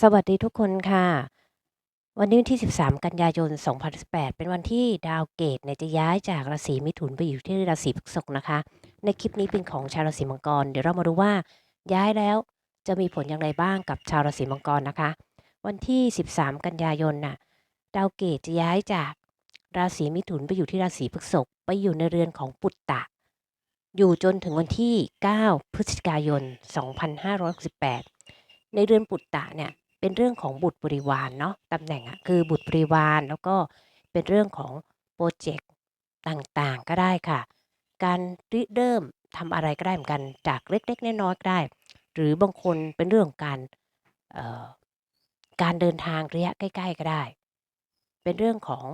สวัสดีทุกคนค่ะ วันนี้วันที่ 13 กันยายน 2018 เป็นวันที่ดาวเกตเนี่ยจะย้ายจากราศีมิถุนไปอยู่ที่ราศีพฤษภนะคะ ในคลิปนี้เป็นของชาวราศีมังกร เดี๋ยวเรามาดูว่าย้ายแล้วจะมีผลอย่างไรบ้างกับชาวราศีมังกรนะคะ วันที่ 13 กันยายนน่ะดาวเกตจะย้ายจากราศีมิถุนไปอยู่ที่ราศีพฤษภไปอยู่ในเรือนของปุตตะ อยู่จนถึงวันที่ 9 พฤศจิกายน 2568 ในเรือนปุตตะเนี่ย เป็นเรื่องของบุตรบริวารเนาะตำแหน่งอะคือบุตรบริวารแล้วก็เป็นเรื่องของโปรเจกต์ต่างๆก็ได้ค่ะ การริเริ่มทำอะไรก็ได้เหมือนกันจากเล็กๆน้อยๆก็ได้ หรือบางคนเป็นเรื่องการเอ่อการเดินทางระยะใกล้ ๆ ก็ได้ เป็นเรื่องของ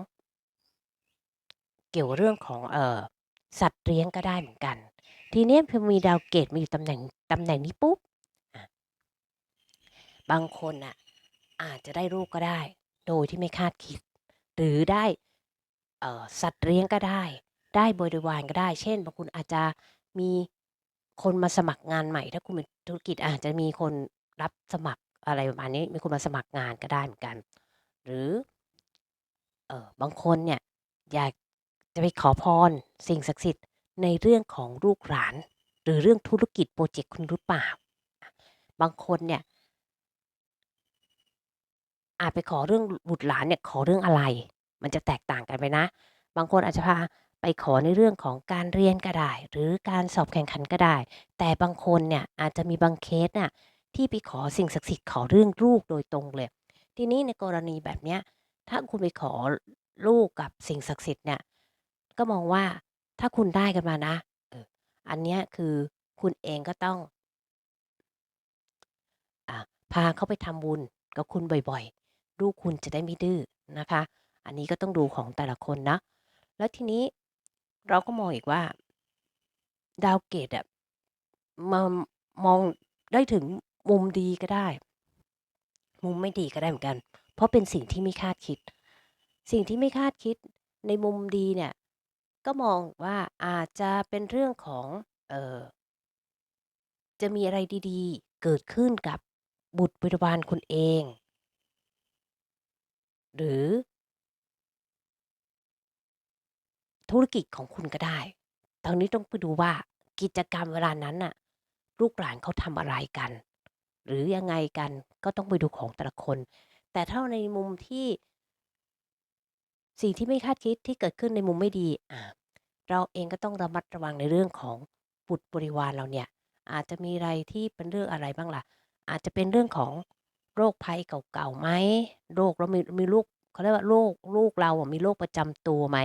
เกี่ยวเรื่องของเอ่อสัตว์เลี้ยงก็ได้เหมือนกัน ทีเนี้ยพอมีดาวเกตมาอยู่ตำแหน่งตำแหน่งนี้ปุ๊บบางคนอะ อาจจะได้ลูกก็ได้ โดยที่ไม่คาดคิด หรือได้เออสัตว์เลี้ยงก็ได้ ได้บริวารก็ได้ เช่นบางคนอาจจะมีคนมาสมัครงานใหม่ ถ้าคุณเป็นธุรกิจอาจจะมีคนรับสมัครอะไรประมาณนี้มีคนมาสมัครงานก็ได้เหมือนกัน หรือเออบางคนเนี่ยอยากจะไปขอพรสิ่งศักดิ์สิทธิ์ในเรื่องของลูกหลาน หรือเรื่องธุรกิจพรเจกต์คุณหรือเปล่า บางคนเนี่ย อาจไปขอเรื่องบุตรหลานเนี่ยขอเรื่องอะไร มันจะแตกต่างกันไปนะ บางคนอาจจะพาไปขอในเรื่องของการเรียนก็ได้ หรือการสอบแข่งขันก็ได้ แต่บางคนเนี่ยอาจจะมีบางเคสน่ะที่ไปขอสิ่งศักดิ์สิทธิ์ขอเรื่องลูกโดยตรงเลย ทีนี้ในกรณีแบบเนี้ยถ้าคุณไปขอลูกกับสิ่งศักดิ์สิทธิ์เนี่ยก็มองว่าถ้าคุณได้กันมานะเอออันเนี้ยคือคุณเองก็ต้องอพาเขาไปทำบุญกับคุณบ่อย ลูกคุณจะได้ไม่ดื้อนะคะ อันนี้ก็ต้องดูของแต่ละคนนะ แล้วทีนี้เราก็มองอีกว่า ดาวเกตอะมามองได้ถึงมุมดีก็ได้ มุมไม่ดีก็ได้เหมือนกัน เพราะเป็นสิ่งที่ไม่คาดคิด สิ่งที่ไม่คาดคิดในมุมดีเนี่ย ก็มองว่าอาจจะเป็นเรื่องของเออจะมีอะไรดีๆ เกิดขึ้นกับบุตรบริวารคุณเอง หรือ ธุรกิจของคุณก็ได้ทางนี้ต้องไปดูว่ากิจกรรมเวลานั้นน่ะ ลูกหลานเขาทำอะไรกัน หรือยังไงกันก็ต้องไปดูของแต่ละคน แต่ถ้าในมุมที่ สิ่งที่ไม่คาดคิดที่เกิดขึ้นในมุมไม่ดีอ่าเราเองก็ต้องระมัดระวังในเรื่องของบุตรบริวารเราเนี่ย อาจจะมีอะไรที่เป็นเรื่องอะไรบ้างล่ะ อาจจะเป็นเรื่องของ โรคภัยเก่าๆไหมโรคเรามีมีลูกเขาเรียกว่าโรคลูกเราอะมีโรคประจำตัวไหม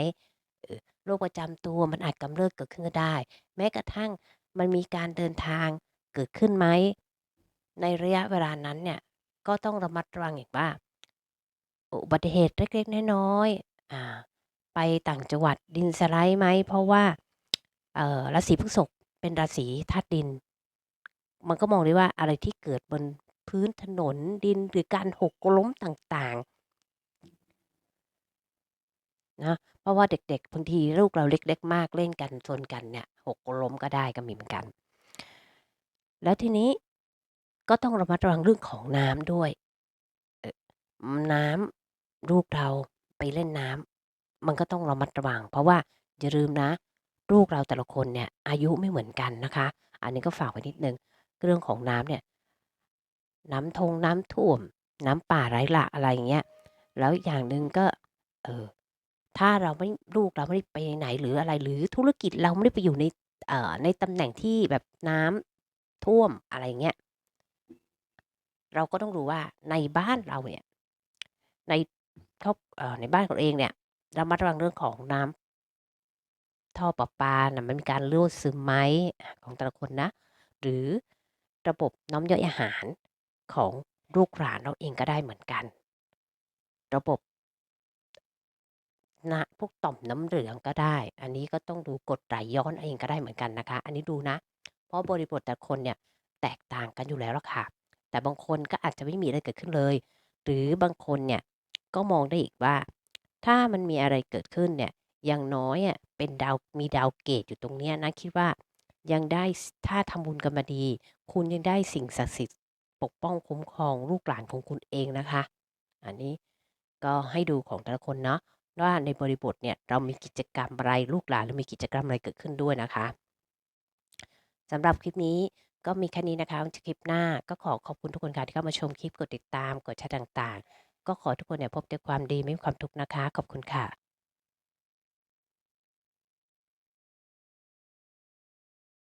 เออโรคประจำตัวมันอาจกำเริบเกิดขึ้นก็ได้ แม้กระทั่งมันมีการเดินทางเกิดขึ้นไหม ในระยะเวลานั้นเนี่ย ก็ต้องระมัดระวังอีกว่า อุบัติเหตุเล็กๆน้อยๆอ่า ไปต่างจังหวัดดินสไลด์ไหม เพราะว่า เอ่อราศีพฤษภเป็นราศีธาตุดิน มันก็มองได้ว่าอะไรที่เกิดบน พื้นถนนดินหรือการหกล้มต่างๆนะเพราะว่าเด็กๆบางทีลูกเราเล็ก ๆ มากเล่นกันชนกันเนี่ยหกล้มก็ได้ก็มีเหมือนกัน แล้วทีนี้ก็ต้องระมัดระวังเรื่องของน้ำด้วยน้ำลูกเราไปเล่นน้ำมันก็ต้องระมัดระวัง เพราะว่าอย่าลืมนะ ลูกเราแต่ละคนเนี่ยอายุไม่เหมือนกันนะคะ อันนี้ก็ฝากไว้นิดนึงเรื่องของน้ำเนี่ย น้ำทงน้ำท่วม น้ำป่าไหลหลากอะไรอย่างเงี้ย แล้วอย่างหนึ่งก็ เออ ถ้าเราไม่ลูกเราไม่ได้ไปไหนหรืออะไร หรือธุรกิจเราไม่ได้ไปอยู่ใน เอ่อ ในตำแหน่งที่แบบน้ำท่วมอะไรอย่างเงี้ย เราก็ต้องดูว่าในบ้านเราเนี่ย ในครอบเอ่อในบ้านของเราเองเนี่ยเระมัดระวังเรื่องของน้ำท่อประปาน่ะมันมีการรั่วซึมไหมอาของแต่ละคนนะ หรือระบบน้ำย่อยอาหาร ของลูกหลานเราเองก็ได้เหมือนกัน ระบบนะพวกต่อมน้ำเหลืองก็ได้ อันนี้ก็ต้องดูกรดไหลย้อนเองก็ได้เหมือนกันนะคะ อันนี้ดูนะ เพราะบริบทแต่ละคนเนี่ยแตกต่างกันอยู่แล้วล่ะค่ะ แต่บางคนก็อาจจะไม่มีอะไรเกิดขึ้นเลย หรือบางคนเนี่ยก็มองได้อีกว่า ถ้ามันมีอะไรเกิดขึ้นเนี่ย อย่างน้อยอะเป็นดาวมีดาวเกตอยู่ตรงเนี้ยนะคิดว่า ยังได้ถ้าทำบุญกันมาดี คุณยังได้สิ่งศักดิ์สิทธิ์ ปกป้องคุ้มครองลูกหลานของคุณเองนะคะ อันนี้ก็ให้ดูของแต่ละคนเนาะว่าในบริบทเนี่ยเรามีกิจกรรมอะไรลูกหลานเรามีกิจกรรมอะไรเกิดขึ้นด้วยนะคะสำหรับคลิปนี้ก็มีแค่นี้นะคะคลิปหน้าก็ขอขอบคุณทุกคนค่ะที่เข้ามาชมคลิปกดติดตามกดแชร์ต่างๆ ก็ขอทุกคนเนี่ยพบแต่ความดีไม่มีความทุกข์นะคะ ขอบคุณค่ะ